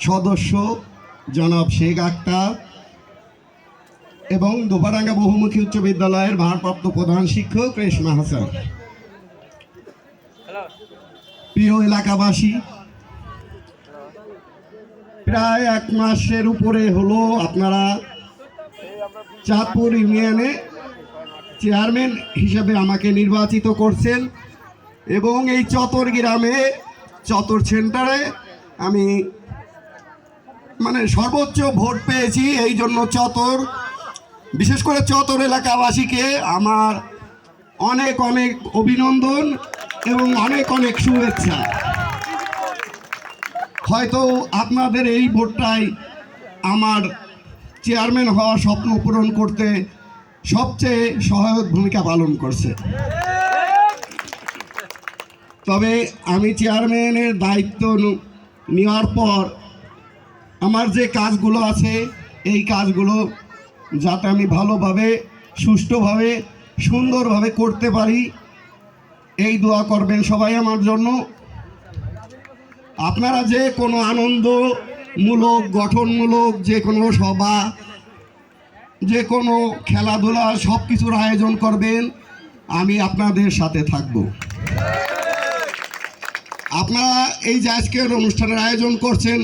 সদস্য জনাব শেখ আক্তার এবং দোপাডাঙ্গা বহুমুখী উচ্চ বিদ্যালয়ের ভারপ্রাপ্ত প্রধান শিক্ষক রেশমা হাসান। প্রিয় এলাকাবাসী প্রায় এক মাসের উপরে হলো আপনারা চাঁদপুর ইউনিয়নে চেয়ারম্যান হিসেবে আমাকে নির্বাচিত করছেন এবং এই চতর গ্রামে চতর সেন্টারে আমি মানে সর্বোচ্চ ভোট পেয়েছি এই জন্য চতর। বিশেষ করে চতর এলাকাবাসীকে আমার অনেক অনেক অভিনন্দন এবং অনেক অনেক শুভেচ্ছা। হয়তো আপনাদের এই ভোটটাই আমার চেয়ারম্যান হওয়ার স্বপ্ন পূরণ করতে সবচেয়ে সহায়ক ভূমিকা পালন করছে। তবে আমি চেয়ারম্যানের দায়িত্ব নেওয়ার পর আমার যে কাজগুলো আছে, এই কাজগুলো যাতে আমি ভালোভাবে, সুষ্ঠুভাবে, সুন্দরভাবে করতে পারি, এই দোয়া করবেন সবাই আমার জন্য। আপনারা যে কোনো আনন্দমূলক, গঠনমূলক, যে কোনো সভা, যে কোনো খেলাধুলা সব কিছুর আয়োজন করবেন, আমি আপনাদের সাথে থাকব। আপনারা এই যে আজকের অনুষ্ঠানের আয়োজন করছেন